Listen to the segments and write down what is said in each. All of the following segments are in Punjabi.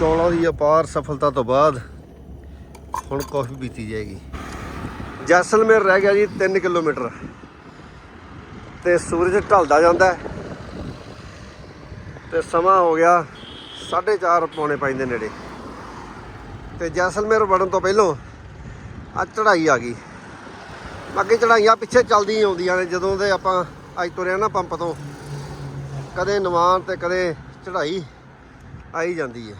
ਚੌਲਾਂ ਦੀ ਅਪਾਰ ਸਫਲਤਾ ਤੋਂ ਬਾਅਦ ਹੁਣ ਕਾਫੀ ਪੀਤੀ ਜਾਏਗੀ। ਜੈਸਲਮੇਰ ਰਹਿ ਗਿਆ ਜੀ 3 ਕਿਲੋਮੀਟਰ ਤੇ ਸੂਰਜ ਢਲਦਾ ਜਾਂਦਾ ਹੈ ਤੇ ਸਮਾਂ ਹੋ ਗਿਆ 4:30 ਪੌਣੇ ਪੰਜ ਦੇ ਨੇੜੇ। ਤੇ ਜੈਸਲਮੇਰ ਵੜਨ ਤੋਂ ਪਹਿਲਾਂ ਆ ਚੜਾਈ ਆ ਗਈ। ਅੱਗੇ ਚੜਾਈਆਂ ਪਿੱਛੇ ਚੱਲਦੀਆਂ ਆਉਂਦੀਆਂ ਨੇ, ਜਦੋਂ ਦੇ ਆਪਾਂ ਅੱਜ ਤੁਰਿਆ ਨਾ ਪੰਪ ਤੋਂ, ਕਦੇ ਨਿਵਾਨ ਤੇ ਕਦੇ ਚੜਾਈ ਆਈ ਜਾਂਦੀ ਹੈ।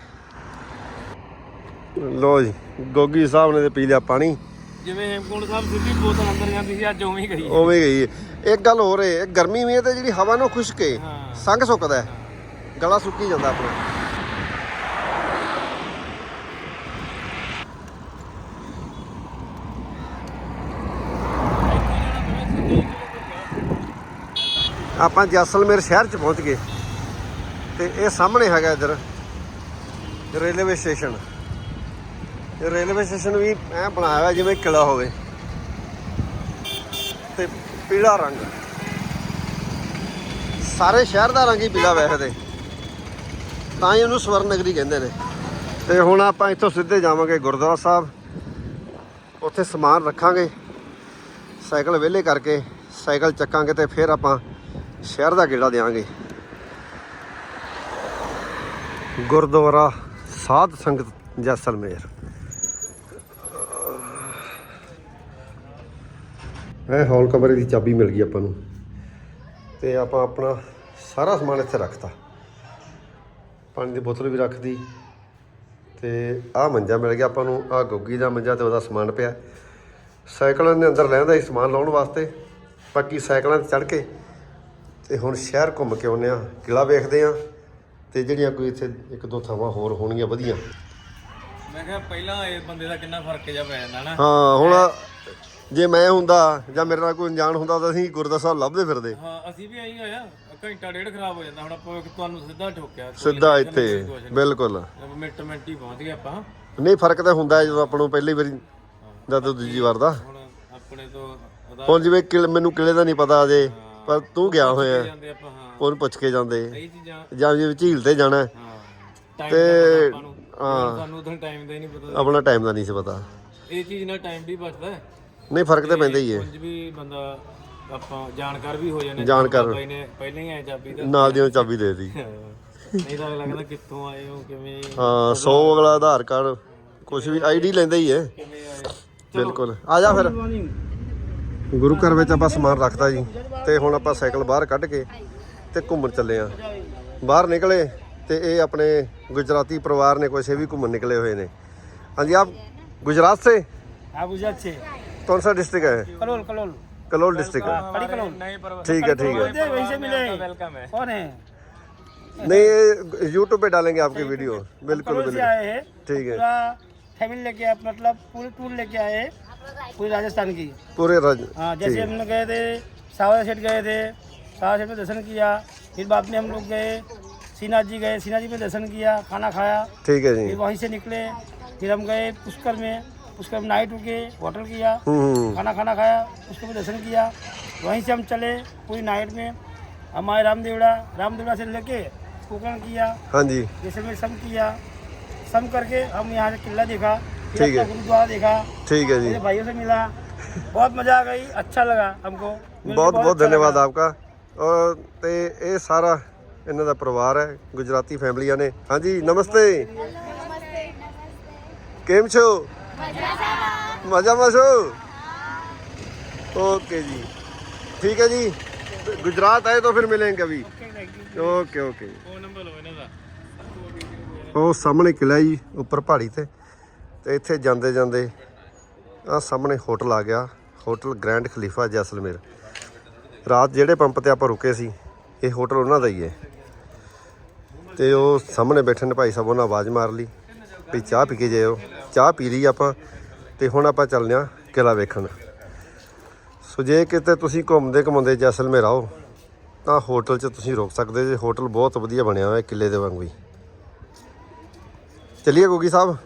ਲੋ ਜੀ ਗੋਗੀ ਸਾਹਿਬ ਨੇ ਤੇ ਪੀ ਲਿਆ ਪਾਣੀ। ਜਿਵੇਂ ਹੇਮਕੁੰਡ ਸਾਹਿਬ ਸਿੱਧੀ ਬੋਤਲ ਅੰਦਰ ਜਾਂਦੀ ਸੀ ਅੱਜ ਉਵੇਂ ਹੀ ਗਈ। ਉਵੇਂ ਗਈ। ਇੱਕ ਗੱਲ ਹੋਰ ਹੈ ਗਰਮੀ ਵੀ ਹੈ ਤੇ ਜਿਹੜੀ ਹਵਾ ਨੂੰ ਖੁਸ਼ਕ ਹਾਂ। ਸੰਗ ਸੁੱਕਦਾ ਹੈ ਗਲਾ ਸੁੱਕੀ ਜਾਂਦਾ ਆਪਣਾ। ਆਪਾਂ ਜੈਸਲਮੇਰ ਸ਼ਹਿਰ ਚ ਪਹੁੰਚ ਗਏ। ਤੇ ਇਹ ਸਾਹਮਣੇ ਹੈਗਾ ਇੱਧਰ ਰੇਲਵੇ ਸਟੇਸ਼ਨ। ਇਹ ਰੇਲਵੇ ਸਟੇਸ਼ਨ ਵੀ ਐ ਬਣਾਇਆ ਹੋਇਆ ਜਿਵੇਂ ਕਿਲਾ ਹੋਵੇ। ਤੇ ਪੀਲਾ ਰੰਗ। ਸਾਰੇ ਸ਼ਹਿਰ ਦਾ ਰੰਗ ਹੀ ਪੀਲਾ ਵੈਸੇ ਤਾਂ। ਹੀ ਉਹਨੂੰ ਸਵਰਨ ਨਗਰੀ ਕਹਿੰਦੇ ਨੇ। ਤੇ ਹੁਣ ਆਪਾਂ ਇੱਥੋਂ ਸਿੱਧੇ ਜਾਵਾਂਗੇ ਗੁਰਦੁਆਰਾ ਸਾਹਿਬ। ਉੱਥੇ ਸਮਾਨ ਰੱਖਾਂਗੇ। ਸਾਈਕਲ ਵਿਹਲੇ ਕਰਕੇ ਸਾਈਕਲ ਚੱਕਾਂਗੇ ਤੇ ਫਿਰ ਆਪਾਂ ਸ਼ਹਿਰ ਦਾ ਗੇੜਾ ਦੇਵਾਂਗੇ ਗੁਰਦੁਆਰਾ ਸਾਧ ਸੰਗਤ ਜੈਸਲਮੇਰ। ਇਹ ਹੌਲ ਕਮਰੇ ਦੀ ਚਾਬੀ ਮਿਲ ਗਈ ਆਪਾਂ ਨੂੰ। ਤੇ ਆਪਾਂ ਆਪਣਾ ਸਾਰਾ ਸਮਾਨ ਇੱਥੇ ਰੱਖਤਾ। ਪਾਣੀ ਦੀ ਬੋਤਲ ਵੀ ਰੱਖਦੀ ਤੇ ਆਹ ਮੰਜਾ ਮਿਲ ਗਿਆ ਆਪਾਂ ਨੂੰ ਆਹ ਗੋਗੀ ਦਾ ਮੰਜਾ ਤੇ ਉਹਦਾ ਸਮਾਨ ਪਿਆ। ਸਾਈਕਲਾਂ ਦੇ ਅੰਦਰ ਲੈਂਦਾ ਸੀ ਸਮਾਨ ਲਾਉਣ ਵਾਸਤੇ। ਬਾਕੀ ਸਾਈਕਲਾਂ ਤੇ ਚੜ ਕੇ ਤੇ ਹੁਣ ਸ਼ਹਿਰ ਘੁੰਮ ਕੇ ਆਉਂਦੇ ਆ ਕਿਲਾ ਵੇਖਦੇ ਆ ਤੇ ਜਿਹੜੀਆਂ ਕੋਈ ਇੱਥੇ ਇੱਕ ਦੋ ਥਾਵਾਂ ਹੋਰ ਹੋਣਗੀਆਂ ਵਧੀਆ। ਮੈਂ ਕਿਹਾ ਪਹਿਲਾਂ ਇਹ ਬੰਦੇ ਦਾ ਕਿੰਨਾ ਫ਼ਰਕ ਜਿਹਾ ਪੈ ਜਾਂਦਾ ਨਾ। ਹਾਂ ਹੁਣ ਜੇ ਮੈਂ ਹੁੰਦਾ ਜਾਂ ਮੇਰੇ ਨਾਲ ਕੋਈ ਅਣਜਾਣ ਹੁੰਦਾ ਤਾਂ ਅਸੀਂ ਗੁਰਦੁਆਰਾ ਸਾਹਿਬ ਲੱਭਦੇ ਫਿਰਦੇ। ਹਾਂ ਅਸੀਂ ਵੀ ਆਈ ਹੋਇਆ ਘੰਟਾ ਡੇਢ ਖਰਾਬ ਹੋ ਜਾਂਦਾ ਹੁਣ ਆਪਾਂ ਤੁਹਾਨੂੰ ਸਿੱਧਾ ਠੋਕਿਆ ਕੋਈ ਸਿੱਧਾ ਨਾ ਇੱਥੇ ਕੋਈ ਕੁਛ। ਨੀ। ਬਿਲਕੁਲ ਮਿੰਟ ਮਿੰਟ ਹੀ ਪਹੁੰਚ ਗਏ ਆਪਾਂ। ਨਹੀਂ ਫ਼ਰਕ ਤਾਂ ਹੁੰਦਾ ਜਦੋਂ ਆਪਾਂ ਨੂੰ ਪਹਿਲੀ ਵਾਰੀ ਦਾ ਤੇ ਦੂਜੀ ਵਾਰ ਦਾ। ਹੁਣ ਆਪਣੇ ਤੋਂ ਹੁਣ ਜਿਵੇਂ ਮੈਨੂੰ ਕਿਲੇ ਦਾ ਨਹੀਂ ਪਤਾ ਅਜੇ ਪਰ ਤੂੰ ਗਿਆ ਹੋਇਆ। ਜਾਂਦੇ ਉਹਨੂੰ ਪੁੱਛ ਕੇ ਜਾਂਦੇ। ਜਾਂ ਜਿਵੇਂ ਝੀਲ ਤੇ ਜਾਣਾ। ਤੇ ਆਪਾਂ ਨੂੰ। ਹਾਂ। ਸਾਨੂੰ ਉਦੋਂ ਟਾਈਮ ਦਾ ਹੀ ਨਹੀਂ ਪਤਾ। ਆਪਣਾ ਟਾਈਮ ਦਾ ਨਹੀਂ ਸੀ ਪਤਾ। ਇਹ ਚੀਜ਼ ਨਾਲ ਟਾਈਮ ਵੀ ਬਚਦਾ। ਹੈ ਨਹੀਂ ਫ਼ਰਕ ਤਾਂ ਪੈਂਦਾ ਹੀ ਹੈ। ਕੁਝ ਵੀ ਬੰਦਾ ਆਪਾਂ ਜਾਣਕਾਰ ਵੀ ਹੋ ਜਾਂਦੇ ਜਾਣਕਾਰ। ਬਾਈ ਨੇ ਪਹਿਲਾਂ ਹੀ ਐ ਚਾਬੀ ਦਾ ਨਾਲ ਦੀ ਨਾਲ ਚਾਬੀ ਦੇ ਦਿੱਤੀ। ਨਹੀਂ ਤਾਂ ਲੱਗਦਾ ਕਿੱਥੋਂ ਆਏ ਹੋ ਕਿਵੇਂ? ਹਾਂ 100 ਅਗਲਾ ਆਧਾਰ ਕਾਰਡ ਕੁਝ ਵੀ ਆਈਡੀ ਲੈਂਦਾ ਹੀ ਹੈ। ਬਿਲਗੁਲ ਆ ਜਾ ਫਿਰ। ਗੁਰੂ ਘਰ ਵਿੱਚ ਆਪਾਂ ਸਮਾਨ ਰੱਖਦਾ ਜੀ ਤੇ ਹੁਣ ਆਪਾਂ ਸਾਈਕਲ ਬਾਹਰ ਕੱਢ ਕੇ ਤੇ ਘੁੰਮਣ ਚੱਲੇ ਆ ਬਾਹਰ ਨਿਕਲੇ ਤੇ ਇਹ ਆਪਣੇ ਗੁਜਰਾਤੀ ਪਰਿਵਾਰ ਨੇ ਕੁਛ ਇਹ ਵੀ ਘੁੰਮਣ ਨਿਕਲੇ ਹੋਏ ਨੇ। ਹਾਂਜੀ ਆਪ ਗੁਜਰਾਤ ਸੇ? ਆ ਗੁਜਰਾਤ ਸੇ। कौन सा डिस्ट्रिक्ट है? कलोल कलोल। कलोल डिस्ट्रिक्ट है। हाँ, ठीक है ठीक है। कौन है? नहीं यूट्यूब पे डालेंगे आपकी वीडियो बिल्कुल बिल्कुल। ठीक है। फैमिली लेके आप मतलब पूरे टूर लेके आए पूरे राजस्थान की। पूरे हाँ जैसे हम लोग गए थे सावरा सेठ गए थे सावरा सेठ में दर्शन किया फिर बाद में हम लोग गए सीना जी गए सीना जी में दर्शन किया खाना खाया ठीक है जी। फिर वहीं से निकले फिर हम गए पुष्कर में। उसके हम नाइट रुके होटल किया खाना खाना खाया उसके भी दर्शन किया वहीं से हम चले पूरी नाइट में हम आए रामदेवड़ा रामदेवड़ा से लेके कुकरण किया हाँ जी जैसलमेर सम किया सम करके हम यहाँ से किला देखा ठीक है गुरुद्वारा देखा ठीक है जी भाइयों से मिला ਬਹੁਤ ਮਜ਼ਾ ਆ ਗਈ ਅੱਛਾ ਲਗਾ ਹਮਕੋ ਬਹੁਤ ਬਹੁਤ ਧੰਨਵਾਦ ਆਪਕਾ ਔਰ ਤੇ ਇਹ ਸਾਰਾ ਇਹਨਾਂ ਦਾ ਪਰਿਵਾਰ ਹੈ ਗੁਜਰਾਤੀ ਫੈਮਲੀਆਂ ਨੇ ਹਾਂਜੀ ਨਮਸਤੇ ਨਮਸਤੇ ਨਮਸਤੇ ਕੇਮ ਛੋ મજામાં છો ओके जी ठीक है जी गुजरात आए तो फिर मिलेंगे अभी ओके ओके ਫੋਨ ਨੰਬਰ ਲਓ ਇਹਨਾਂ ਦਾ ਉਹ ਸਾਹਮਣੇ ਕਿਲਾ ਜੀ ਉੱਪਰ ਪਹਾੜੀ ਤੇ ਤੇ ਇੱਥੇ ਜਾਂਦੇ ਜਾਂਦੇ ਆ ਸਾਹਮਣੇ ਹੋਟਲ ਆ ਗਿਆ ਹੋਟਲ ਗ੍ਰੈਂਡ ਖਲੀਫਾ ਜੈਸਲਮੇਰ ਰਾਤ ਜਿਹੜੇ ਪੰਪ ਤੇ ਆਪਾਂ ਰੁਕੇ ਸੀ ਇਹ ਹੋਟਲ ਉਹਨਾਂ ਦਾ ਹੀ ਹੈ ਤੇ ਉਹ ਸਾਹਮਣੇ ਬੈਠੇ ਨੇ ਭਾਈ ਸਾਹਿਬ ਉਹਨਾਂ ਆਵਾਜ਼ ਮਾਰ ਲਈ ਵੀ ਚਾਹ ਪੀ ਕੇ ਜਾਇਓ। ਚਾਹ ਪੀ ਲਈ ਆਪਾਂ ਤੇ ਹੁਣ ਆਪਾਂ ਚੱਲਦੇ ਹਾਂ ਕਿਲਾ ਵੇਖਣ। ਸੋ ਜੇ ਕਿਤੇ ਤੁਸੀਂ ਘੁੰਮਦੇ ਘੁੰਮਦੇ ਜੈਸਲਮੇਰ ਆਓ, ਤਾਂ ਹੋਟਲ 'ਚ ਤੁਸੀਂ ਰੁਕ ਸਕਦੇ ਜੇ। ਹੋਟਲ ਬਹੁਤ ਵਧੀਆ ਬਣਿਆ ਹੋਇਆ ਹੈ ਕਿਲੇ ਦੇ ਵਾਂਗੂ ਹੀ। ਚਲਿਏ ਗੋਗੀ ਸਾਹਿਬ?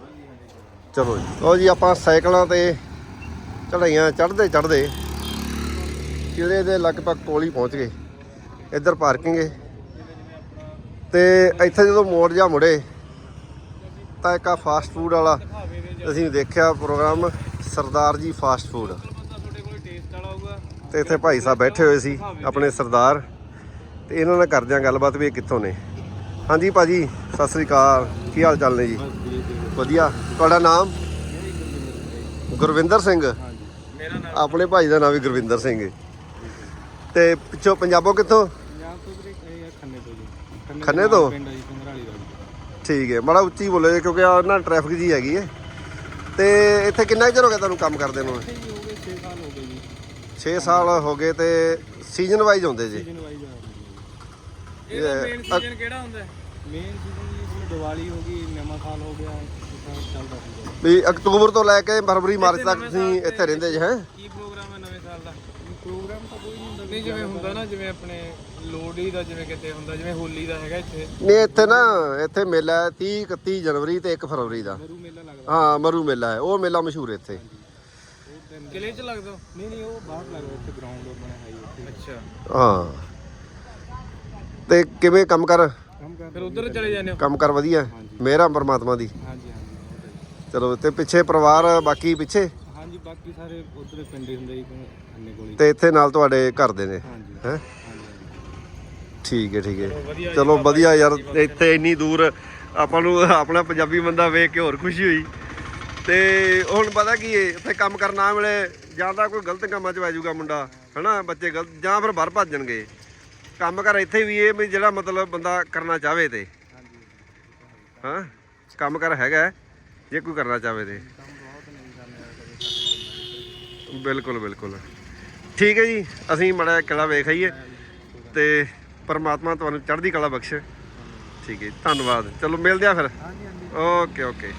ਚਲੋ ਜੀ। ਲਓ ਜੀ, ਆਪਾਂ ਸਾਈਕਲਾਂ ਤੇ ਚੜਾਈਆਂ ਚੜ੍ਹਦੇ ਚੜ੍ਹਦੇ ਕਿਲੇ ਦੇ ਲਗਭਗ ਕੋਲ ਹੀ ਪਹੁੰਚ ਗਏ। ਇੱਧਰ ਪਾਰਕਿੰਗ ਹੈ ਤੇ ਇੱਥੇ ਜਦੋਂ ਮੋੜ ਜਾ ਮੁੜੇ ਤਾਂ ਇੱਕ ਆ ਫਾਸਟ ਫੂਡ ਵਾਲਾ। ਅਸੀਂ ਦੇਖਿਆ programme Sardar ji fast food ਤੇ ਇੱਥੇ ਭਾਈ ਸਾਹਿਬ ਬੈਠੇ ਹੋਏ ਸੀ ਆਪਣੇ ਸਰਦਾਰ। ਤੇ ਇਹਨਾਂ ਨਾਲ ਕਰਦੇ ਆ ਗੱਲਬਾਤ ਵੀ ਇਹ ਕਿੱਥੋਂ ਨੇ। ਹਾਂਜੀ ਭਾਜੀ ਸਤਿ ਸ੍ਰੀ ਅਕਾਲ। ਕੀ ਹਾਲ ਚਾਲ ਨੇ ਜੀ? ਵਧੀਆ। ਤੁਹਾਡਾ ਨਾਮ? ਗੁਰਵਿੰਦਰ ਸਿੰਘ। ਮੇਰਾ ਨਾਮ ਆਪਣੇ ਭਾਈ ਦਾ ਨਾਮ ਵੀ ਗੁਰਵਿੰਦਰ ਸਿੰਘ ਹੈ ਤੇ ਪਿੱਛੋਂ ਪੰਜਾਬੋਂ ਕਿੱਥੋਂ? ਖੰਨੇ ਤੋਂ ਜੀ ਖੰਨੇ ਤੋਂ ਪਿੰਡ ਜੀ ਕੰਗਰਾਲੀ ਦਾ ਠੀਕ ਹੈ ਬੜਾ ਉੱਚੀ ਬੋਲੋ ਜੀ, ਕਿਉਂਕਿ ਆ ਨਾ ਟ੍ਰੈਫਿਕ ਜੀ ਹੈਗੀ ਹੈ। ਤੇ ਇੱਥੇ ਕਿੰਨਾ ਕੁ ਚਿਰ ਹੋ ਗਿਆ ਤੁਹਾਨੂੰ ਕੰਮ ਕਰਦੇ ਨੂੰ? ਜੀ ਹੋ ਗਏ 6 ਸਾਲ ਹੋ ਗਏ ਜੀ। 6 ਸਾਲ ਹੋ ਗਏ ਤੇ ਸੀਜ਼ਨ ਵਾਈਜ਼ ਹੁੰਦੇ ਜੀ? ਸੀਜ਼ਨ ਵਾਈਜ਼ ਆ ਇਹਦਾ ਮੇਨ ਸੀਜ਼ਨ ਕਿਹੜਾ ਹੁੰਦਾ? ਮੇਨ ਸੀਜ਼ਨ ਜੀ ਜਿਵੇਂ ਦੀਵਾਲੀ ਹੋ ਗਈ ਨਵਾਂ ਸਾਲ ਹੋ ਗਿਆ ਚੱਲਦਾ ਵੀ ਅਕਤੂਬਰ ਤੋਂ ਲੈ ਕੇ ਫਰਵਰੀ ਮਾਰਚ ਤੱਕ ਤੁਸੀਂ ਇੱਥੇ ਰਹਿੰਦੇ ਜੀ ਹੈ ਨਵੇਂ ਸਾਲ ਦਾ ਪ੍ਰੋਗਰਾਮ ਤਾਂ ਕੋਈ ਨਹੀਂ ਹੁੰਦਾ ਨਹੀਂ ਜਿਵੇਂ ਹੁੰਦਾ ਨਾ ਜਿਵੇਂ ਆਪਣੇ ਲੋਹੜੀ ਦਾ ਜਿਵੇਂ ਕਿਤੇ ਹੁੰਦਾ ਜਿਵੇਂ ਹੋਲੀ ਦਾ ਹੈਗਾ ਇੱਥੇ। ਨਹੀਂ ਇੱਥੇ ਨਾ ਇੱਥੇ ਮੇਲਾ ਹੈ 30 31 ਜਨਵਰੀ ਤੇ 1 ਫਰਵਰੀ ਦਾ। ਮਰੂ ਮੇਲਾ ਲੱਗਦਾ। ਹਾਂ ਮਰੂ ਮੇਲਾ ਹੈ ਉਹ ਮੇਲਾ ਮਸ਼ਹੂਰ ਹੈ ਇੱਥੇ। ਕਿਲੇ ਚ ਲੱਗਦਾ? ਨਹੀਂ ਨਹੀਂ ਉਹ ਬਾਹਰ ਲੱਗਦਾ ਇੱਥੇ ਗਰਾਊਂਡ ਬਣਿਆ ਹੈ ਉੱਥੇ ਅੱਛਾ। ਹਾਂ। ਤੇ ਕਿਵੇਂ ਕੰਮ ਕਰ? ਕੰਮ ਕਰ ਫਿਰ ਉਧਰ ਚਲੇ ਜਾਂਦੇ ਹੋ? ਕੰਮ ਕਰ ਵਧੀਆ ਮੇਰਾ ਪਰਮਾਤਮਾ ਦੀ। ਹਾਂਜੀ ਹਾਂਜੀ ਚਲੋ ਤੇ ਪਿੱਛੇ ਪਰਿਵਾਰ ਬਾਕੀ ਪਿੱਛੇ? ਹਾਂਜੀ ਬਾਕੀ ਸਾਰੇ ਉਧਰ ਪਿੰਡੇ ਹੁੰਦੇ ਜੀ ਅੰਨੇ ਕੋਲ ਹੀ। ਤੇ ਇੱਥੇ ਨਾਲ ਤੁਹਾਡੇ ਘਰ ਦੇ ਨੇ। ਹਾਂਜੀ। ਹੈ? ਠੀਕ ਹੈ ਠੀਕ ਹੈ। ਚਲੋ ਵਧੀਆ ਯਾਰ। ਇੱਥੇ ਇੰਨੀ ਦੂਰ ਆਪਾਂ ਨੂੰ ਆਪਣਾ ਪੰਜਾਬੀ ਬੰਦਾ ਵੇਖ ਕੇ ਹੋਰ ਖੁਸ਼ੀ ਹੋਈ। ਤੇ ਹੁਣ ਪਤਾ ਕੀ ਹੈ ਇੱਥੇ ਕੰਮ ਕਰਨ ਨਾ ਮਿਲੇ ਜਾਂ ਤਾਂ ਕੋਈ ਗਲਤ ਕੰਮਾਂ 'ਚ ਪੈ ਜਾਊਗਾ ਮੁੰਡਾ ਹਨਾ? ਬੱਚੇ ਗਲਤ ਜਾਂ ਫਿਰ ਬਾਹਰ ਭੱਜਣਗੇ ਕੰਮ ਕਰ ਇੱਥੇ ਵੀ ਇਹ ਵੀ ਜਿਹੜਾ ਮਤਲਬ ਬੰਦਾ ਕਰਨਾ ਚਾਹਵੇ ਤੇ। ਹਾਂ? ਕੰਮ ਕਰ ਹੈਗਾ ਜੇ ਕੋਈ ਕਰਨਾ ਚਾਹਵੇ ਤੇ। ਬਿਲਕੁਲ ਬਿਲਕੁਲ। ਠੀਕ ਹੈ ਜੀ ਅਸੀਂ ਮੜਾ ਕਿਲਾ ਵੇਖ ਆਈਏ ਤੇ ਪਰਮਾਤਮਾ ਤੁਹਾਨੂੰ ਚੜ੍ਹਦੀ ਕਲਾ ਬਖਸ਼ੇ। ਠੀਕ ਹੈ ਜੀ, ਧੰਨਵਾਦ। ਚਲੋ ਮਿਲਦੇ ਆ ਫਿਰ। ਹਾਂਜੀ ਹਾਂਜੀ। Okay okay.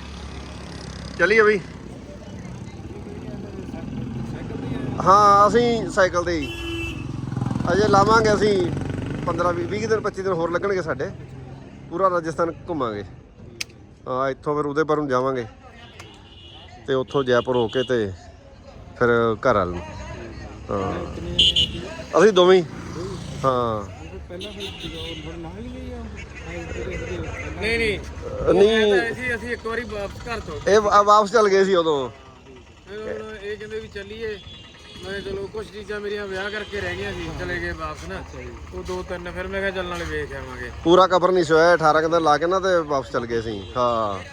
ਚਲਿਏ ਬਈ। ਹਾਂ ਅਸੀਂ ਸਾਈਕਲ ਤੇ ਹੀ। ਅਜੇ ਲਾਵਾਂਗੇ ਅਸੀਂ 15 20 20 ਦਿਨ 25 ਦਿਨ ਹੋਰ ਲੱਗਣਗੇ ਸਾਡੇ। ਪੂਰਾ ਰਾਜਸਥਾਨ ਘੁੰਮਾਂਗੇ। ਹਾਂ ਇੱਥੋਂ ਫਿਰ ਉਦੇਪੁਰ ਨੂੰ ਜਾਵਾਂਗੇ। ਤੇ ਉੱਥੋਂ ਜੈਪੁਰ ਹੋ ਕੇ ਤੇ ਫਿਰ ਘਰ ਵੱਲ ਨੂੰ ਹਾਂ। ਅਸੀਂ ਦੋਵੇਂ ਹੀ। ਹਾਂ। ਪਹਿਲਾਂ ਫਿਰ ਥੋੜਾ ਨਾਲ ਹੀ ਆ ਨਹੀਂ। ਨਹੀਂ ਨਹੀਂ ਅਸੀਂ ਅਸੀਂ ਇੱਕ ਵਾਰੀ ਵਾਪਸ ਘਰ ਤੋਂ। ਇਹ ਵਾ- ਵਾਪਸ ਚੱਲ ਗਏ ਸੀ ਉਦੋਂ। ਫਿਰ ਹੁਣ ਇਹ ਕਹਿੰਦੇ ਵੀ ਚੱਲੀਏ। ਮੈਂ ਕਿਹਾ ਚਲੋ ਕੁਝ ਚੀਜ਼ਾਂ ਮੇਰੀਆਂ ਵਿਆਹ ਕਰਕੇ ਰਹਿ ਗਈਆਂ ਸੀ ਚਲੇ ਗਏ ਵਾਪਸ ਨਾ। ਉਹ ਦੋ ਤਿੰਨ ਫਿਰ ਮੈਂ ਕਿਹਾ ਚੱਲਣ ਵਾਲੇ ਵੇਖ ਆਵਾਂਗੇ। ਪੂਰਾ ਕਬਰ ਨਹੀਂ ਸੋਇਆ 18 ਕੁ ਦਿਨ ਲਾ ਕੇ ਨਾ ਤੇ ਵਾਪਸ ਚੱਲ ਗਏ ਸੀ। ਹਾਂ।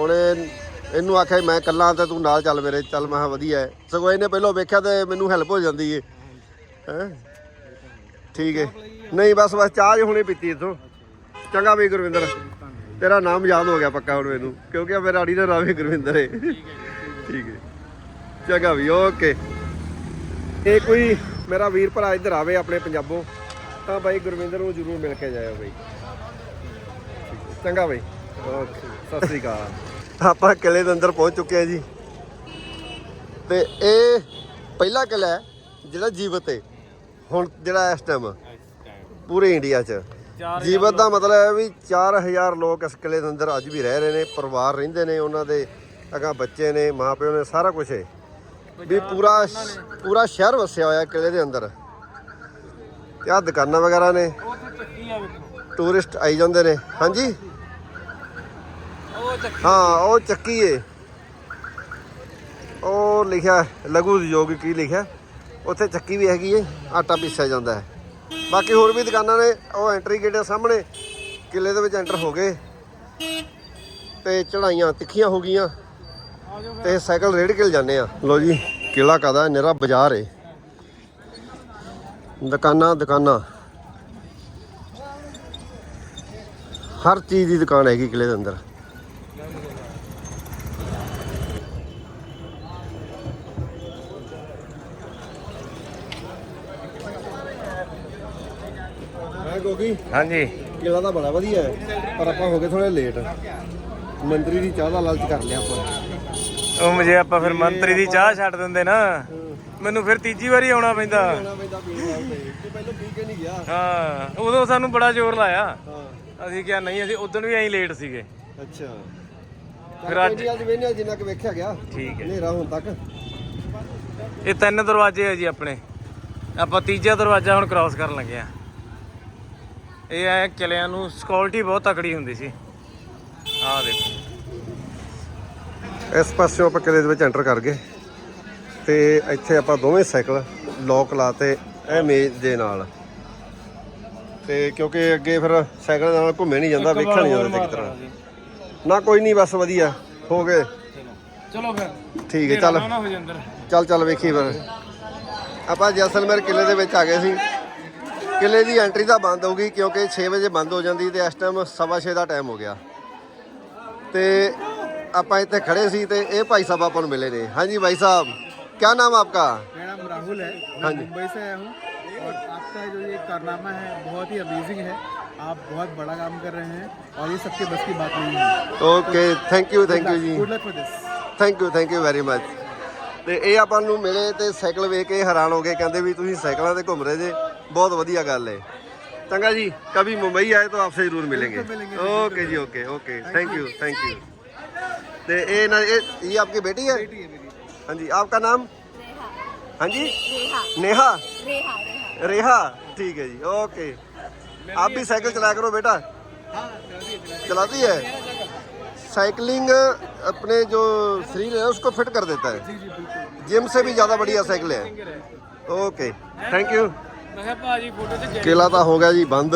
ਇਹ- ਇਹਨੂੰ ਆਖਿਆ ਮੈਂ ਇਕੱਲਾ ਤੇ ਤੂੰ ਨਾਲ ਚੱਲ ਮੇਰੇ, ਚੱਲ ਮੈਂ ਕਿਹਾ ਵਧੀਆ ਹੈ। ਸਗੋਂ ਇਹਨੇ ਪਹਿਲਾਂ ਵੇਖਿਆ ਤੇ ਮੈਨੂੰ ਹੈਲਪ ਹੋ ਜਾਂਦੀ ਏ। ਹੈ? ਠੀਕ ਹੈ ਨਹੀਂ, ਬਸ ਬਸ ਚਾਹ ਜਿਹੀ ਹੁਣੇ ਪੀਤੀ ਇਥੋਂ। ਚੰਗਾ ਵੀ ਗੁਰਵਿੰਦਰ, ਤੇਰਾ ਨਾਮ ਯਾਦ ਹੋ ਗਿਆ ਪੱਕਾ ਹੁਣ ਮੈਨੂੰ, ਕਿਉਂਕਿ ਮੇਰਾ ਆੜੀ ਦਾ ਨਾਮ ਵੀ ਗੁਰਵਿੰਦਰ ਹੈ ਠੀਕ ਹੈ ਚੰਗਾ ਵੀ, ਓਕੇ। ਇਹ ਕੋਈ ਮੇਰਾ ਵੀਰ ਭਰਾ ਇੱਧਰ ਆਵੇ ਆਪਣੇ ਪੰਜਾਬੋਂ, ਤਾਂ ਬਾਈ ਗੁਰਵਿੰਦਰ ਨੂੰ ਜ਼ਰੂਰ ਮਿਲ ਕੇ ਜਾਇਓ ਬਾਈ। ਚੰਗਾ ਬਾਈ। ਓਕੇ, ਸਤਿ ਸ੍ਰੀ ਅਕਾਲ। ਆਪਾਂ ਕਿਲੇ ਦੇ ਅੰਦਰ ਪਹੁੰਚ ਚੁੱਕੇ ਆ ਜੀ। ਤੇ ਇਹ ਪਹਿਲਾ ਕਿਲਾ ਹੈ ਜਿਹੜਾ ਜੀਵਤ ਹੈ। ਹੁਣ ਜਿਹੜਾ ਇਸ ਟਾਈਮ ਪੂਰੇ ਇੰਡੀਆ 'ਚ। ਜੀਵਤ ਦਾ ਮਤਲਬ ਹੈ ਵੀ 4000 ਲੋਕ ਇਸ ਕਿਲੇ ਦੇ ਅੰਦਰ ਅੱਜ ਵੀ ਰਹਿ ਰਹੇ ਨੇ ਪਰਿਵਾਰ ਰਹਿੰਦੇ ਨੇ ਉਹਨਾਂ ਦੇ ਅਗਾ ਬੱਚੇ ਨੇ ਮਾਪਿਓ ਨੇ ਸਾਰਾ ਕੁਝ ਹੈ। ਵੀ ਪੂਰਾ ਪੂਰਾ ਸ਼ਹਿਰ ਵਸਿਆ ਹੋਇਆ ਕਿਲੇ ਦੇ ਅੰਦਰ। ਤੇ ਆ ਦੁਕਾਨਾਂ ਵਗੈਰਾ ਨੇ। ਟੂਰਿਸਟ ਆਈ ਜਾਂਦੇ ਨੇ। ਹਾਂਜੀ? ਹਾਂ, ਉਹ ਚੱਕੀ ਏ ਉਹ ਲਿਖਿਆ, ਲਘੂ ਉਦਯੋਗ ਕੀ ਲਿਖਿਆ? ਉੱਥੇ ਚੱਕੀ ਵੀ ਹੈਗੀ ਏ, ਆਟਾ ਪੀਸਿਆ ਜਾਂਦਾ ਹੈ। ਬਾਕੀ ਹੋਰ ਵੀ ਦੁਕਾਨਾਂ ਨੇ, ਉਹ ਐਂਟਰੀ ਗੇਟ ਦੇ ਸਾਹਮਣੇ ਕਿਲੇ ਦੇ ਵਿੱਚ ਐਂਟਰ ਹੋ ਗਏ। ਤੇ ਚੜਾਈਆਂ ਤਿੱਖੀਆਂ ਹੋ ਗਈਆਂ। ਆ ਤੇ ਸਾਈਕਲ ਰੇੜ ਕਿਲ ਜਾਂਦੇ ਆ। ਲੋ ਜੀ ਕਿਲਾ ਕਾਦਾ ਨਿਰਾ ਬਾਜ਼ਾਰ ਏ। ਦੁਕਾਨਾਂ ਦੁਕਾਨਾਂ। ਹਰ ਚੀਜ਼ ਦੀ ਦੁਕਾਨ ਹੈਗੀ ਕਿਲੇ ਦੇ ਅੰਦਰ। ਗੋਗੀ ਹਾਂਜੀ। ਕਿਲਾ ਤਾਂ ਬੜਾ ਵਧੀਆ ਹੈ ਪਰ ਆਪਾਂ ਹੋ ਗਏ ਥੋੜੇ ਲੇਟ ਮੰਤਰੀ ਦੀ ਚਾਹ ਦਾ ਲਾਲਚ ਕਰ ਲਿਆ ਆਪਾਂ। ਉਹ ਜੇ ਆਪਾਂ ਫਿਰ ਮੰਤਰੀ ਦੀ ਚਾਹ ਛੱਡ ਦਿੰਦੇ ਨਾ ਮੈਨੂੰ ਫਿਰ ਤੀਜੀ ਵਾਰੀ ਆਉਣਾ ਪੈਂਦਾ। ਆਉਣਾ ਪੈਂਦਾ ਪੀਣ ਵਾਸਤੇ। ਤੇ ਪਹਿਲਾਂ ਪੀ ਕੇ ਨਹੀਂ ਗਿਆ। ਹਾਂ ਉਦੋਂ ਸਾਨੂੰ ਬੜਾ ਜ਼ੋਰ ਲਾਇਆ। ਅਸੀਂ ਕਿਹਾ ਨਹੀਂ ਅਸੀਂ ਉਦੋਂ ਵੀ ਐਂ ਲੇਟ ਸੀਗੇ। ਅੱਛਾ। ਫਿਰ ਅੱਜ- ਅੱਜ ਅੱਜ ਵੇਨੇ ਜਿੰਨਾ ਕਿ ਵੇਖਿਆ ਗਿਆ। ਠੀਕ ਹੈ। ਹਨੇਰਾ ਹੁਣ ਤੱਕ। ਇਹ ਤਿੰਨ ਦਰਵਾਜ਼ੇ ਆ ਜੀ ਆਪਣੇ। ਆਪਾਂ ਤੀਜਾ ਦਰਵਾਜ਼ਾ ਹੁਣ ਕ੍ਰਾਸ ਕਰਨ ਲੱਗੇ ਆ। ਇਹ ਐ ਕਿਲਿਆਂ ਨੂੰ ਸਿਕਿਉਰਿਟੀ ਬਹੁਤ ਤਕੜੀ ਹੁੰਦੀ ਸੀ। ਆਹ ਦੇਖੋ। ਇਸ ਪਾਸਿਓਂ ਆਪਾਂ ਕਿਲੇ ਦੇ ਵਿੱਚ ਐਂਟਰ ਕਰ ਗਏ। ਤੇ ਇੱਥੇ ਆਪਾਂ ਦੋਵੇਂ ਸਾਈਕਲ ਲੋਕ ਲਾਤੇ ਇਹ ਮੇਜ਼ ਦੇ ਨਾਲ। ਤੇ ਕਿਉਂਕਿ ਅੱਗੇ ਫਿਰ ਸਾਈਕਲ ਨਾਲ ਘੁੰਮੇ ਨਹੀਂ ਜਾਂਦਾ ਵੇਖਿਆ ਨਹੀਂ ਜਾਂਦਾ ਚੰਗੀ ਤਰ੍ਹਾਂ। ਨਾ ਕੋਈ ਨਹੀਂ ਬਸ ਵਧੀਆ ਹੋ ਗਏ। ਚਲੋ। ਫਿਰ। ਠੀਕ ਹੈ ਚੱਲ। ਚੱਲ ਚੱਲ ਵੇਖੀ ਫਿਰ। ਆਪਾਂ ਜੈਸਲਮੇਰ ਕਿਲੇ ਦੇ ਵਿੱਚ ਆ ਗਏ ਸੀ। ਕਿਲੇ ਦੀ ਐਂਟਰੀ ਤਾਂ ਬੰਦ ਹੋ ਗਈ ਕਿਉਂਕਿ 6 ਵਜੇ ਬੰਦ ਹੋ ਜਾਂਦੀ ਤੇ ਇਸ ਟਾਈਮ ਸਵਾ ਛੇ ਦਾ ਟਾਈਮ ਹੋ ਗਿਆ ਤੇ ਆਪਾਂ ਇੱਥੇ ਖੜੇ ਸੀ ਤੇ ਇਹ ਭਾਈ ਸਾਹਿਬ ਆਪਾਂ ਨੂੰ ਮਿਲੇ ਨੇ ਹਾਂਜੀ ਭਾਈ ਸਾਹਿਬ ਕੀ ਨਾਮ ਆਪਕਾ मेरा नाम राहुल है हाँ मैं जी। मुंबई से आया हूँ और आपका जो ये कारनामा है बहुत ही अमेजिंग है आप बहुत बड़ा काम कर रहे हैं और ये सबके बस की बात नहीं है okay thank you thank you ਜੀ good luck for this thank you thank you very much ਤੇ ਇਹ ਆਪਾਂ ਨੂੰ ਮਿਲੇ ਤੇ ਸਾਈਕਲ ਵੇਖ ਕੇ ਹੈਰਾਨ ਹੋ ਗਏ ਕਹਿੰਦੇ ਵੀ ਤੁਸੀਂ ਸਾਈਕਲਾਂ ਤੇ ਘੁੰਮ ਰਹੇ ਜੇ बहुत ਵਧੀਆ गल है। चंगा जी कभी मुंबई आए तो आपसे ज़रूर मिलेंगे। Okay ji okay okay. Thank you thank you ये आपकी बेटी है? हाँ जी आपका नाम? हाँ जी? नेहा। रेहा? ठीक है जी ओके। आप भी साइकिल चलाया करो बेटा। चलाती है, साइकिलिंग अपने जो शरीर है उसको फिट कर देता है। जिम से भी ज़्यादा बढ़िया साइकिल है। Okay thank you. ਮੈਂ ਕਿਹਾ ਭਾਜੀ ਫੋਟੋ ਚ ਕਿਲਾ ਤਾਂ ਹੋ ਗਿਆ ਜੀ ਬੰਦ।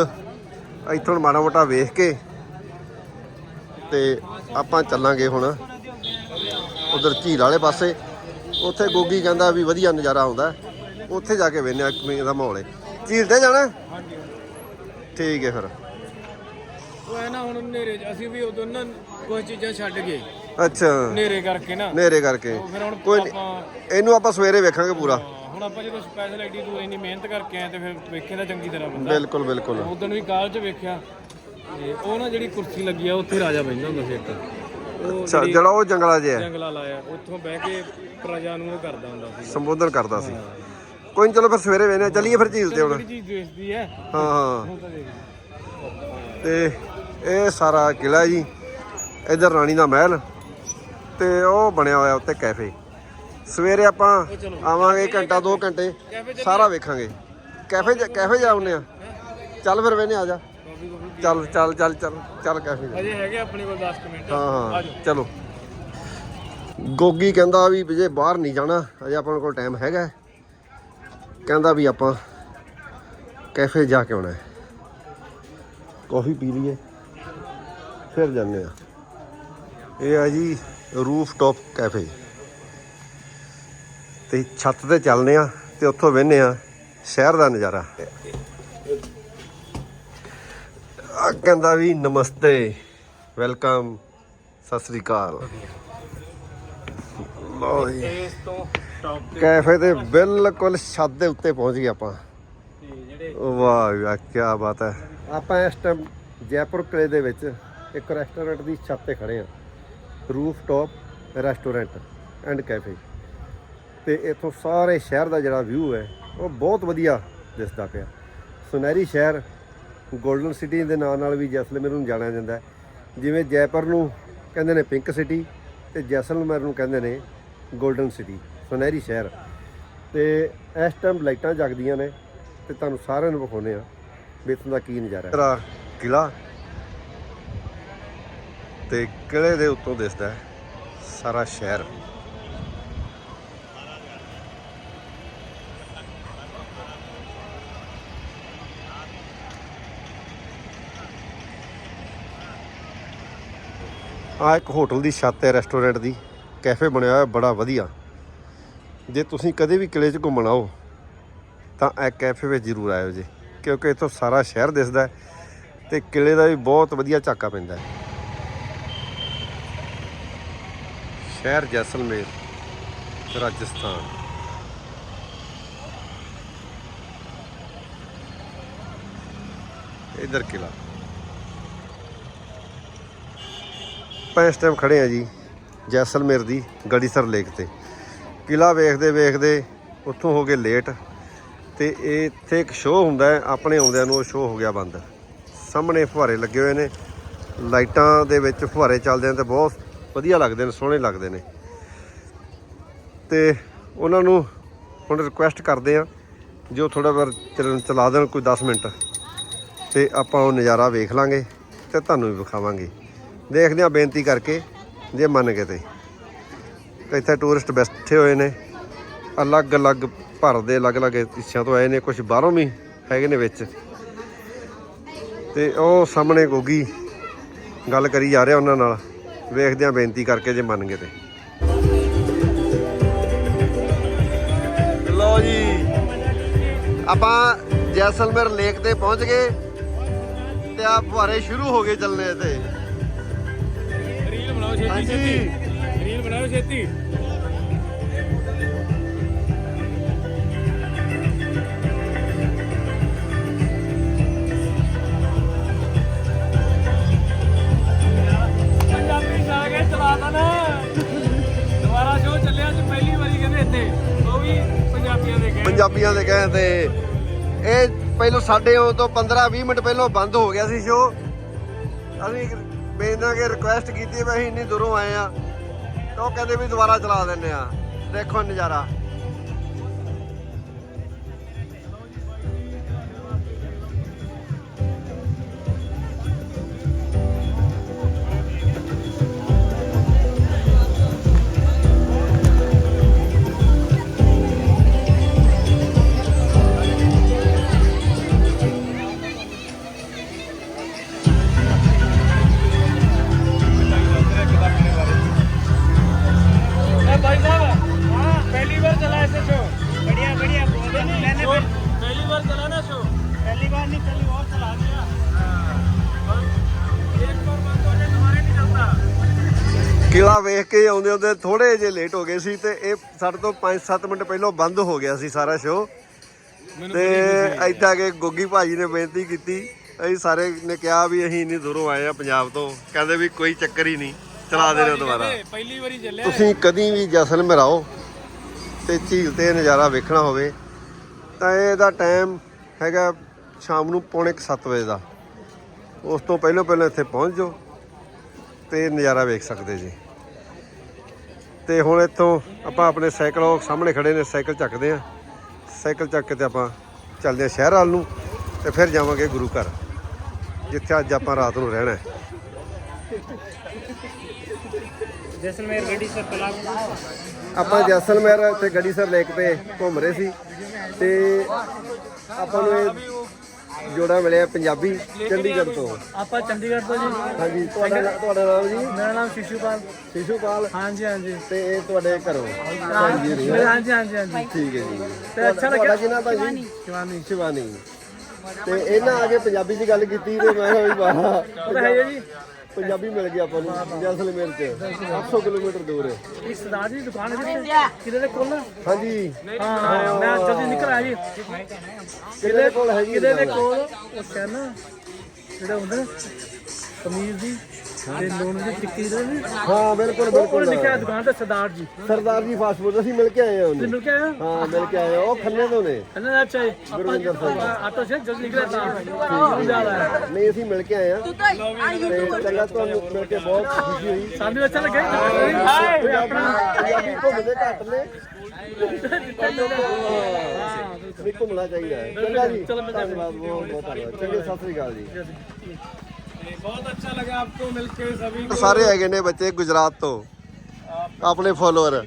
ਇੱਥੋਂ ਮਾੜਾ ਮੋਟਾ ਵੇਖ ਕੇ ਤੇ ਆਪਾਂ ਚੱਲਾਂਗੇ ਹੁਣ। ਉਧਰ ਝੀਲ ਵਾਲੇ ਪਾਸੇ। ਉੱਥੇ ਗੋਗੀ ਕਹਿੰਦਾ ਵੀ ਵਧੀਆ ਨਜ਼ਾਰਾ ਆਉਂਦਾ। ਉੱਥੇ ਜਾ ਕੇ ਵੇਖਦੇ ਆ ਕਿਵੇਂ ਦਾ ਮਾਹੌਲ ਹੈ। ਝੀਲ ਤੇ ਜਾਣਾ? ਠੀਕ ਹੈ ਫਿਰ। ਉਹ ਨਾ ਹੁਣ ਹਨੇਰੇ 'ਚ ਅਸੀਂ ਵੀ ਉਦੋਂ ਨਾ ਕੁਝ ਚੀਜ਼ਾਂ ਛੱਡ ਗਏ। ਅੱਛਾ। ਹਨੇਰੇ ਕਰਕੇ ਨਾ। ਨੇਰੇ ਕਰਕੇ। ਉਹ ਫਿਰ ਹੁਣ ਕੋਈ ਨੀ, ਆਪਾਂ ਇਹਨੂੰ ਆਪਾਂ ਸਵੇਰੇ ਵੇਖਾਂਗੇ ਪੂਰਾ। ਹੁਣ ਆਪਾਂ ਜਦੋਂ ਸਪੈਸ਼ਲ ਐਡੀ ਦੂਰ ਇੰਨੀ ਮਿਹਨਤ ਕਰਕੇ ਆਏ ਤੇ ਫਿਰ ਵੇਖੇ ਤਾਂ ਚੰਗੀ ਤਰ੍ਹਾਂ ਬੰਦਾ। ਬਿਲਕੁਲ ਬਿਲਕੁਲ। ਉਦੋਂ ਵੀ ਕਾਲ 'ਚ ਵੇਖਿਆ ਤੇ ਉਹ ਨਾ ਜਿਹੜੀ ਕੁਰਸੀ ਲੱਗੀ ਆ ਉੱਥੇ ਰਾਜਾ ਬੈਠਦਾ ਹੁੰਦਾ ਸੀ ਇੱਕ। ਉਹ ਅੱਛਾ ਜਿਹੜਾ ਉਹ ਜੰਗਲਾ ਜਿਹਾ ਜੰਗਲਾ ਲਾਇਆ ਉੱਥੋਂ ਬਹਿ ਕੇ ਪ੍ਰਜਾ ਨੂੰ ਉਹ ਕਰਦਾ ਹੁੰਦਾ ਸੀ। ਸੰਬੋਧਨ ਕਰਦਾ ਸੀ। ਕੋਈ ਨੀ ਚਲੋ ਫਿਰ ਸਵੇਰੇ ਹਾਂ। ਚੱਲੀਏ ਫਿਰ ਝੀਲ ਤੇ ਹੁਣ। ਚੀਜ਼ ਦੇਖਦੀ ਹੈ। ਹਾਂ ਹਾਂ। ਉਹ ਤਾਂ ਦੇਖ ਤੇ ਇਹ ਸਾਰਾ ਕਿਲਾ ਜੀ। ਇਧਰ ਰਾਣੀ ਦਾ ਮਹਿਲ ਤੇ ਉਹ ਬਣਿਆ ਹੋਇਆ ਉੱਤੇ ਕੈਫੇ। ਸਵੇਰੇ ਆਪਾਂ ਆਵਾਂਗੇ ਘੰਟਾ 2 ਘੰਟੇ ਸਾਰਾ ਵੇਖਾਂਗੇ। ਕੈਫੇ ਕੈਫੇ ਜਾਉਂਦੇ ਆ ਚੱਲ ਫਿਰ ਵੇਨੇ ਆ ਜਾ। ਚੱਲ ਚੱਲ ਚੱਲ ਚੱਲ ਚੱਲ ਕੈਫੇ। ਅਜੇ ਹੈਗੇ ਆਪਣੇ ਕੋਲ 10 ਕੁ ਮਿੰਟ। ਹਾਂ ਹਾਂ ਚਲੋ। ਗੋਗੀ ਕਹਿੰਦਾ ਵੀ ਜੇ ਬਾਹਰ ਨਹੀਂ ਜਾਣਾ ਅਜੇ ਆਪਾਂ ਕੋਲ ਟਾਈਮ ਹੈਗਾ। ਕਹਿੰਦਾ ਵੀ ਆਪਾਂ ਕੈਫੇ ਜਾ ਕੇ ਆਉਣਾ ਹੈ। ਕਾਫੀ ਪੀ ਲਈਏ ਫਿਰ ਜਾਂਦੇ ਆ ਇਹ ਆ ਜੀ ਰੂਫ ਟਾਪ ਕੈਫੇ ਤੇ ਛੱਤ ਤੇ ਚੱਲਨੇ ਆ ਤੇ ਉੱਥੋਂ ਵੇਖਨੇ ਆ ਸ਼ਹਿਰ ਦਾ ਨਜ਼ਾਰਾ। ਆ ਕਹਿੰਦਾ ਵੀ ਨਮਸਤੇ, ਵੈਲਕਮ, ਸਤਿ ਸ੍ਰੀ ਅਕਾਲ। ਲਓ ਜੀ। ਇਸ ਤੋਂ ਟੌਪ ਕੈਫੇ 'ਤੇ ਬਿਲਕੁਲ ਛੱਤ ਦੇ ਉੱਤੇ ਪਹੁੰਚ ਗਏ ਆਪਾਂ। ਵਾਹ ਵਾਹ ਕੀ ਬਾਤ ਹੈ। ਆਪਾਂ ਇਸ ਟਾਈਮ ਜੈਪੁਰ ਕਿਲੇ ਦੇ ਵਿੱਚ ਇੱਕ ਰੈਸਟੋਰੈਂਟ ਦੀ ਛੱਤ ਤੇ ਖੜੇ ਆ। Roof top restaurant and cafe ਤੇ ਇੱਥੋਂ ਸਾਰੇ ਸ਼ਹਿਰ ਦਾ ਜਿਹੜਾ ਵਿਊ ਹੈ, ਉਹ ਬਹੁਤ ਵਧੀਆ ਦਿਸਦਾ ਪਿਆ। ਸੁਨਹਿਰੀ ਸ਼ਹਿਰ 골ਡਨ ਸਿਟੀ ਦੇ ਨਾਂ ਨਾਲ ਵੀ ਜੈਸਲਮੇਰ ਨੂੰ ਜਾਣਿਆ ਜਾਂਦਾ ਹੈ। ਜਿਵੇਂ ਜੈਪੁਰ ਨੂੰ ਕਹਿੰਦੇ ਨੇ ਪਿੰਕ ਸਿਟੀ ਤੇ ਜੈਸਲਮੇਰ ਨੂੰ ਕਹਿੰਦੇ ਨੇ 골ਡਨ ਸਿਟੀ ਸੁਨਹਿਰੀ ਸ਼ਹਿਰ। ਤੇ ਇਸ ਟਾਈਮ ਲਾਈਟਾਂ ਜਗਦੀਆਂ ਨੇ ਤੇ ਤੁਹਾਨੂੰ ਸਾਰਿਆਂ ਨੂੰ ਵਿਖਾਉਂਦੇ ਆ ਵੀ ਇੱਥੋਂ ਦਾ ਕੀ ਨਜ਼ਾਰਾ ਹੈ। ਤੇਰਾ ਕਿਲਾ ਤੇ ਕਿਲੇ ਦੇ ਉੱਤੋਂ ਦਿਸਦਾ ਸਾਰਾ ਸ਼ਹਿਰ। ਆ ਇੱਕ ਹੋਟਲ ਦੀ ਛੱਤ ਹੈ, ਰੈਸਟੋਰੈਂਟ ਦੀ। ਕੈਫੇ ਬਣਿਆ ਹੋਇਆ, ਬੜਾ ਵਧੀਆ। ਜੇ ਤੁਸੀਂ ਕਦੇ ਵੀ ਕਿਲੇ 'ਚ ਘੁੰਮਣ ਆਓ, ਤਾਂ ਇਹ ਕੈਫੇ ਵਿੱਚ ਜ਼ਰੂਰ ਆਇਓ ਜੀ, ਕਿਉਂਕਿ ਇੱਥੋਂ ਸਾਰਾ ਸ਼ਹਿਰ ਦਿਸਦਾ ਹੈ ਤੇ ਕਿਲੇ ਦਾ ਵੀ ਬਹੁਤ ਵਧੀਆ ਝਾਕਾ ਪੈਂਦਾ ਹੈ। ਸ਼ਹਿਰ ਜੈਸਲਮੇਰ, ਰਾਜਸਥਾਨ। ਇਧਰ ਕਿਲਾ ਆਪਾਂ ਇਸ ਟਾਈਮ ਖੜੇ ਆ ਜੀ ਜੈਸਲਮੇਰ ਦੀ ਗੜੀਸਰ ਲੇਕ ਤੇ। ਕਿਲਾ ਵੇਖਦੇ ਵੇਖਦੇ ਉੱਥੋਂ ਹੋ ਗਏ ਲੇਟ ਤੇ ਇਹ ਇੱਥੇ ਇੱਕ ਸ਼ੋਅ ਹੁੰਦਾ ਹੈ, ਆਪਣੇ ਆਉਂਦਿਆਂ ਨੂੰ ਉਹ ਸ਼ੋਅ ਹੋ ਗਿਆ ਬੰਦ। ਸਾਹਮਣੇ ਫੁਹਾਰੇ ਲੱਗੇ ਹੋਏ ਨੇ, ਲਾਈਟਾਂ ਦੇ ਵਿੱਚ ਫੁਹਾਰੇ ਚੱਲਦੇ ਨੇ ਤੇ ਬਹੁਤ ਵਧੀਆ ਲੱਗਦੇ ਨੇ, ਸੋਹਣੇ ਲੱਗਦੇ ਨੇ। ਤੇ ਉਹਨਾਂ ਨੂੰ ਹੁਣ ਰਿਕੁਐਸਟ ਕਰਦੇ ਆ ਜੋ ਥੋੜਾ ਵਾਰ ਚੱਲਣ ਚਲਾ ਦੇਣ ਕੋਈ 10 ਮਿੰਟ, ਤੇ ਆਪਾਂ ਉਹ ਨਜ਼ਾਰਾ ਵੇਖ ਲਾਂਗੇ ਤੇ ਤੁਹਾਨੂੰ ਵੀ ਵਿਖਾਵਾਂਗੇ। ਦੇਖਦੇ ਆ ਬੇਨਤੀ ਕਰਕੇ ਜੇ ਮੰਨ ਗਏ ਤੇ। ਇੱਥੇ ਟੂਰਿਸਟ ਬੈਠੇ ਹੋਏ ਨੇ। ਅਲੱਗ-ਅਲੱਗ ਭਾਰਤ ਦੇ ਅਲੱਗ-ਅਲੱਗ ਹਿੱਸਿਆਂ ਤੋਂ ਆਏ ਨੇ ਕੁਝ ਬਾਹਰੋਂ ਵੀ ਹੈਗੇ ਨੇ ਵਿੱਚ। ਤੇ ਉਹ ਸਾਹਮਣੇ ਗੋਗੀ ਗੱਲ ਕਰੀ ਜਾ ਰਿਹਾ ਉਹਨਾਂ ਨਾਲ। ਵੇਖਦੇ ਆ ਬੇਨਤੀ ਕਰਕੇ ਜੇ ਮੰਨ ਗਏ ਤੇ। ਲੋ ਜੀ। ਆਪਾਂ ਜੈਸਲਮੇਰ ਲੇਕ ਤੇ ਪਹੁੰਚ ਗਏ। ਤੇ ਆ ਫੁਹਾਰੇ ਸ਼ੁਰੂ ਹੋ ਗਏ ਚੱਲਣੇ ਤੇ ਛੇਤੀ। ਛੇਤੀ। ਰੀਲ ਬਣਾਓ ਛੇਤੀ। ਪੰਜਾਬੀ ਜਾ ਕੇ ਚਲਾਤਾ ਨਾ ਦੁਬਾਰਾ ਸ਼ੋਅ ਚੱਲਿਆ ਅੱਜ ਪਹਿਲੀ ਵਾਰੀ ਕਹਿੰਦੇ ਇੱਥੇ। ਉਹ ਵੀ ਪੰਜਾਬੀਆਂ ਦੇ ਗਏ ਪੰਜਾਬੀਆਂ ਦੇ ਕਹੇ ਤੇ ਇਹ ਪਹਿਲੋਂ ਸਾਡੇ ਆਉਣ ਤੋਂ 15 20 ਮਿੰਟ ਪਹਿਲਾਂ ਬੰਦ ਹੋ ਗਿਆ ਸੀ ਸ਼ੋ ਅਸੀਂ ਬੇਨਾਂ ਕੇ ਰਿਕੁਐਸਟ ਕੀਤੀ ਵੀ ਅਸੀਂ ਇੰਨੀ ਦੂਰੋਂ ਆਏ ਆ ਤਾਂ ਉਹ ਕਹਿੰਦੇ ਵੀ ਦੁਬਾਰਾ ਚਲਾ ਦਿੰਨੇ ਆ ਦੇਖੋ ਨਜ਼ਾਰਾ। ਕੇ ਆਉਂਦੇ ਆਉਂਦੇ ਥੋੜੇ ਜਿਹੇ ਲੇਟ ਹੋ ਗਏ ਸੀ ਤੇ ਇਹ ਸਾਡੇ ਤੋਂ 5-7 ਮਿੰਟ ਪਹਿਲਾਂ ਬੰਦ ਹੋ ਗਿਆ ਸੀ ਸਾਰਾ ਸ਼ੋ ਤੇ ਇੱਥੇ ਆ ਕੇ ਗੋਗੀ ਭਾਜੀ ਨੇ ਬੇਨਤੀ ਕੀਤੀ। ਅਸੀਂ ਸਾਰੇ ਨੇ ਕਿਹਾ ਵੀ ਅਸੀਂ ਇੰਨੀ ਦੂਰੋਂ ਆਏ ਆ ਪੰਜਾਬ ਤੋਂ। ਕਹਿੰਦੇ ਵੀ ਕੋਈ ਚੱਕਰ ਹੀ ਨਹੀਂ ਚਲਾ ਦੇ ਰਹੇ ਦੁਬਾਰਾ। ਪਹਿਲੀ ਵਾਰੀ ਚੱਲਿਆ ਤੁਸੀਂ ਕਦੀ ਵੀ ਜੈਸਲਮੇਰ ਆਓ ਤੇ ਝੀਲ ਤੇ ਨਜ਼ਾਰਾ ਵੇਖਣਾ ਹੋਵੇ ਤਾਂ ਇਹਦਾ ਟਾਈਮ ਹੈਗਾ ਸ਼ਾਮ ਨੂੰ ਪੌਣੇ 7 ਵਜੇ ਦਾ। ਉਸ ਤੋਂ ਪਹਿਲਾਂ ਪਹਿਲਾਂ ਇੱਥੇ ਪਹੁੰਚ ਜਾਓ ਤੇ ਨਜ਼ਾਰਾ ਵੇਖ ਸਕਦੇ ਜੀ। ਤੇ ਹੁਣ ਇੱਥੋਂ ਆਪਾਂ ਆਪਣੇ ਸਾਈਕਲ ਉਹ ਸਾਹਮਣੇ ਖੜੇ ਨੇ ਸਾਈਕਲ ਚੱਕਦੇ ਆ ਸਾਈਕਲ ਚੱਕ ਕੇ ਤੇ ਆਪਾਂ ਚੱਲਦੇ ਆ ਸ਼ਹਿਰ ਵੱਲ ਨੂੰ ਤੇ ਫਿਰ ਜਾਵਾਂਗੇ ਗੁਰੂ ਘਰ ਜਿੱਥੇ ਅੱਜ ਆਪਾਂ ਰਾਤ ਨੂੰ ਰਹਿਣਾ ਹੈ। ਜੈਸਲਮੇਰ ਗੱਡੀ ਸਰ ਪਲਾਗ ਆਪਾਂ ਜੈਸਲਮੇਰ ਤੇ ਗੱਡੀ ਸਰ ਲੇਕ ਤੇ ਘੁੰਮ ਰਹੇ ਸੀ ਤੇ ਆਪਾਂ ਨੂੰ ਜੋੜਾ ਮਿਲਿਆ ਪੰਜਾਬੀ ਚੰਡੀਗੜ੍ਹ ਤੋਂ। ਆਪਾਂ ਚੰਡੀਗੜ੍ਹ ਤੋਂ ਜੀ। ਹਾਂਜੀ ਤੁਹਾਡਾ ਨਾਂ- ਤੁਹਾਡਾ ਨਾਮ ਜੀ? ਮੇਰਾ ਨਾਮ ਸ਼ਿਸ਼ੂਪਾਲ। ਸ਼ਿਸ਼ੂਪਾਲ? ਹਾਂਜੀ ਹਾਂਜੀ। ਤੇ ਇਹ ਤੁਹਾਡੇ ਘਰੋਂ? ਹਾਂਜੀ ਹਾਂਜੀ। ਹਾਂਜੀ ਹਾਂਜੀ ਠੀਕ ਹੈ ਜੀ। ਤੇ ਅੱਛਾ ਤੁਹਾਡਾ ਲੱਗਿਆ ਕੀ ਨਾਮ ਭਾਜੀ? ਸ਼ਿਵਾਨੀ। ਸ਼ਿਵਾਨੀ। ਤੇ ਇਹਨਾਂ ਆ ਕੇ ਪੰਜਾਬੀ 'ਚ ਗੱਲ ਕੀਤੀ ਤੇ ਮੈਂ ਕਿਹਾ ਵੀ ਵਾਹ। ਉਹ ਤਾਂ ਹੈ ਹੀ ਜੀ। ਪੰਜਾਬੀ ਮਿਲ ਗਈ ਆਪਾਂ ਨੂੰ ਜੈਸਲਮੇਰ 'ਚ। 800 ਕਿਲੋਮੀਟਰ ਦੂਰ ਹੈ। ਇੱਕ ਸਰਦਾਰ ਜੀ ਦੀ ਦੁਕਾਨ ਹੈ ਜੀ ਕਿਹਦੇ ਦੇ ਕੋਲ? ਹਾਂਜੀ। ਹਾਂ ਮੈਂ ਜਲਦੀ ਨਿਕਲ ਆਇਆ ਜੀ। ਕਿਹਦੇ ਕੋਲ ਹੈਗੀ ਕਿਹਦੇ ਦੇ? ਕੋਲ? ਉਹ ਨਾ। ਜਿਹੜਾ ਹੁੰਦਾ ਪਨੀਰ ਦੀ। ਤੇ ਲੂਣ ਦੀ ਟਿੱਕੀ ਦੇ ਨੇ। ਹਾਂ ਬਿਲਕੁਲ ਬਿਲਕੁਲ ਲਿਖਿਆ ਦੁਕਾਨ ਤੇ ਸਰਦਾਰ ਜੀ। ਸਰਦਾਰ ਜੀ ਫਾਸਟ ਫੂਡ ਅਸੀਂ ਮਿਲ ਕੇ ਆਏ ਹਾਂ ਤੁਸੀਂ ਉਹਨੂੰ ਮਿਲ ਕੇ ਆਏ ਹਾਂ? ਮਿਲ ਕੇ ਆਏ ਹਾਂ। ਉਹ ਖੰਨੇ ਤੋਂ ਨੇ। ਕਹਿੰਦਾ ਦਾ ਅੱਛਾ ਗੁਰਵਿੰਦਰ ਸਿੰਘ। ਆਟੋ ਸੇ ਜਲਦੀ ਨਿਕਲਿਆ ਤਾਂ ਜ਼ਿਆਦਾ ਹੈ। ਨਹੀਂ ਅਸੀਂ ਮਿਲ ਕੇ ਆਏ ਆ ਤੇ ਚੰਗਾ ਤੁਹਾਨੂੰ ਮਿਲ ਕੇ ਬਹੁਤ ਖੁਸ਼ੀ ਹੋਈ। ਸਾਨੂੰ ਅੱਛਾ ਲੱਗਿਆ ਹਾਏ ਆਪਣਾ ਪੰਜਾਬੀ ਘੁੰਮਦੇ ਘੱਟ ਨੇ। ਨਹੀਂ ਘੁੰਮਣਾ ਚਾਹੀਦਾ ਹੈ। ਚੰਗਾ ਜੀ। ਹਾਂ। ਧੰਨਵਾਦ ਬਹੁਤ ਬਹੁਤ ਧੰਨਵਾਦ। ਚੰਗੇ ਸਤਿ ਸ੍ਰੀ ਅਕਾਲ ਜੀ। बहुत अच्छा लगा आपको मिलके सभी को ਸਾਰੇ ਹੈਗੇ ਨੇ ਬੱਚੇ ਗੁਜਰਾਤ ਤੋਂ ਆਪਣੇ ਫੋਲੋਅਰ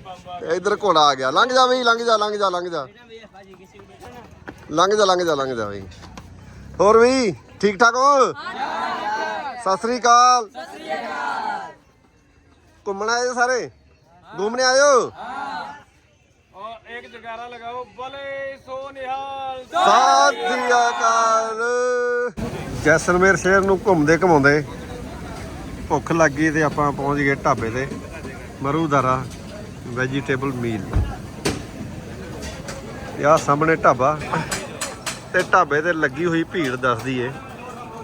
ਇਧਰ ਘੋੜਾ ਆ ਗਿਆ ਲੰਘ ਜਾ ਬਈ ਲੰਘ ਜਾ ਲੰਘ ਜਾ ਲੰਘ ਜਾ ਲੰਘ ਜਾ ਲੰਘ ਜਾ ਲੰਘ ਜਾ ਬਈ ਹੋਰ ਵੀ ਠੀਕ ਠਾਕ ਹੋ ਸਤਿ ਸ੍ਰੀ ਅਕਾਲ ਘੁੰਮਣ ਆਏ ਹੋ ਸਾਰੇ ਘੁੰਮਣੇ ਆਇਓ और एक जगारा लगाओ बोले सो निहाल ਸਤਿ ਸ੍ਰੀ ਅਕਾਲ ਜੈਸਲਮੇਰ ਸ਼ਹਿਰ ਨੂੰ ਘੁੰਮਦੇ ਘਮਾਉਂਦੇ ਭੁੱਖ ਲੱਗ ਗਈ ਤੇ ਆਪਾਂ ਪਹੁੰਚ ਗਏ ਢਾਬੇ ਤੇ ਮਰੂਦਾਰਾ ਵੈਜੀਟੇਬਲ ਮੀਲ ਯਾ ਸਾਹਮਣੇ ਢਾਬਾ ਤੇ ਢਾਬੇ ਤੇ ਲੱਗੀ ਹੋਈ ਭੀੜ ਦੱਸਦੀ ਏ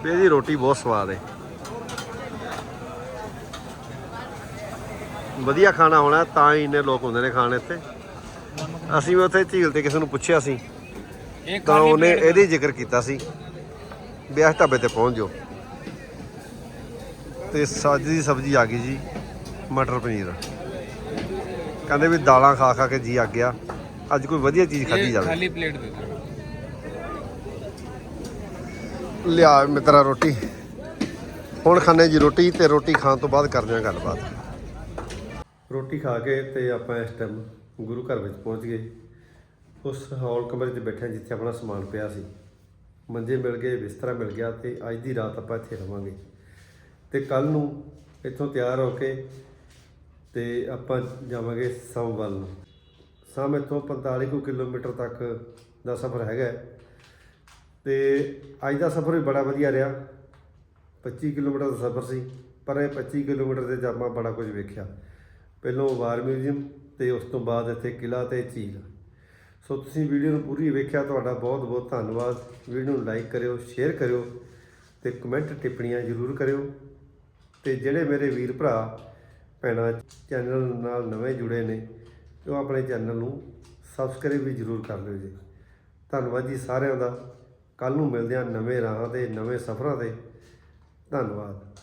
ਵੀ ਇਹਦੀ ਰੋਟੀ ਬਹੁਤ ਸਵਾਦ ਏ। ਵਧੀਆ ਖਾਣਾ ਹੋਣਾ ਤਾਂ ਹੀ ਇੰਨੇ ਲੋਕ ਹੁੰਦੇ ਨੇ ਖਾਣ ਇੱਥੇ। ਅਸੀਂ ਵੀ ਉੱਥੇ ਝੀਲ ਤੇ ਕਿਸੇ ਨੂੰ ਪੁੱਛਿਆ ਸੀ। ਤਾਂ ਉਹਨੇ ਇਹਦੀ ਜ਼ਿਕਰ ਕੀਤਾ ਸੀ। ਬਿਆਸ ਢਾਬੇ ਤੇ ਪਹੁੰਚ ਜਾਓ। ਤੇ ਸਾਜ ਦੀ ਸਬਜ਼ੀ ਆ ਗਈ ਜੀ ਮਟਰ ਪਨੀਰ। ਕਹਿੰਦੇ ਵੀ ਦਾਲਾਂ ਖਾ ਖਾ ਕੇ ਜੀ ਆ ਗਿਆ। ਅੱਜ ਕੋਈ ਵਧੀਆ ਚੀਜ਼ ਖਾਧੀ ਜਾਵੇ। ਖਾਲੀ ਪਲੇਟ ਦੇ ਦਿਓ। ਲਿਆ ਮਿੱਤਰਾ ਰੋਟੀ। ਹੁਣ ਖਾਣੇ ਜੀ ਰੋਟੀ ਤੇ ਰੋਟੀ ਖਾਣ ਤੋਂ ਬਾਅਦ ਕਰਦੇ ਹਾਂ ਗੱਲਬਾਤ। ਰੋਟੀ ਖਾ ਕੇ ਤੇ ਆਪਾਂ ਇਸ ਟਾਈਮ ਗੁਰੂ ਘਰ ਵਿੱਚ ਪਹੁੰਚ ਗਏ। ਉਸ ਹਾਲ ਕਮਰੇ 'ਚ ਬੈਠੇ ਜਿੱਥੇ ਆਪਣਾ ਸਮਾਨ ਪਿਆ ਸੀ। ਮੰਜੇ ਮਿਲ ਗਏ, ਬਿਸਤਰਾ ਮਿਲ ਗਿਆ ਤੇ ਅੱਜ ਦੀ ਰਾਤ ਆਪਾਂ ਇੱਥੇ ਰਵਾਂਗੇ। ਤੇ ਕੱਲ ਨੂੰ ਇੱਥੋਂ ਤਿਆਰ ਹੋ ਕੇ ਤੇ ਆਪਾਂ ਜਾਵਾਂਗੇ ਸਮ ਵੱਲ ਨੂੰ। ਸਮ ਇੱਥੋਂ 45 ਕੁ ਕਿਲੋਮੀਟਰ ਤੱਕ ਦਾ ਸਫ਼ਰ ਹੈਗਾ ਹੈ। ਤੇ ਅੱਜ ਦਾ ਸਫ਼ਰ ਵੀ ਬੜਾ ਵਧੀਆ ਰਿਹਾ। 25 ਕਿਲੋਮੀਟਰ ਦਾ ਸਫ਼ਰ ਸੀ, ਪਰ ਇਹ 25 ਕਿਲੋਮੀਟਰ ਦੇ 'ਚ ਬੜਾ ਕੁਝ ਵੇਖਿਆ। ਪਹਿਲੋਂ ਵਾਰ ਮਿਊਜ਼ੀਅਮ ਤੇ ਉਸ ਤੋਂ ਬਾਅਦ ਇੱਥੇ ਕਿਲਾ ਤੇ ਝੀਲ। ਸੋ ਤੁਸੀਂ ਵੀਡੀਓ ਨੂੰ ਪੂਰੀ ਵੇਖਿਆ ਤੁਹਾਡਾ ਬਹੁਤ ਬਹੁਤ ਧੰਨਵਾਦ। ਵੀਡੀਓ ਨੂੰ ਲਾਈਕ ਕਰਿਓ, ਸ਼ੇਅਰ ਕਰਿਓ ਤੇ ਕਮੈਂਟ ਟਿੱਪਣੀਆਂ ਜ਼ਰੂਰ ਕਰਿਓ। ਤੇ ਜਿਹੜੇ ਮੇਰੇ ਵੀਰ ਭਰਾ ਭੈਣਾਂ ਚੈਨਲ ਨਾਲ ਨਵੇਂ ਜੁੜੇ ਨੇ, ਉਹ ਆਪਣੇ ਚੈਨਲ ਨੂੰ ਸਬਸਕ੍ਰਾਈਬ ਵੀ ਜ਼ਰੂਰ ਕਰ ਲਿਓ ਜੀ। ਧੰਨਵਾਦ ਜੀ ਸਾਰਿਆਂ ਦਾ। ਕੱਲ ਨੂੰ ਮਿਲਦੇ ਹਾਂ ਨਵੇਂ ਰਾਹਾਂ ਤੇ, ਨਵੇਂ ਸਫ਼ਰਾਂ ਤੇ। ਧੰਨਵਾਦ।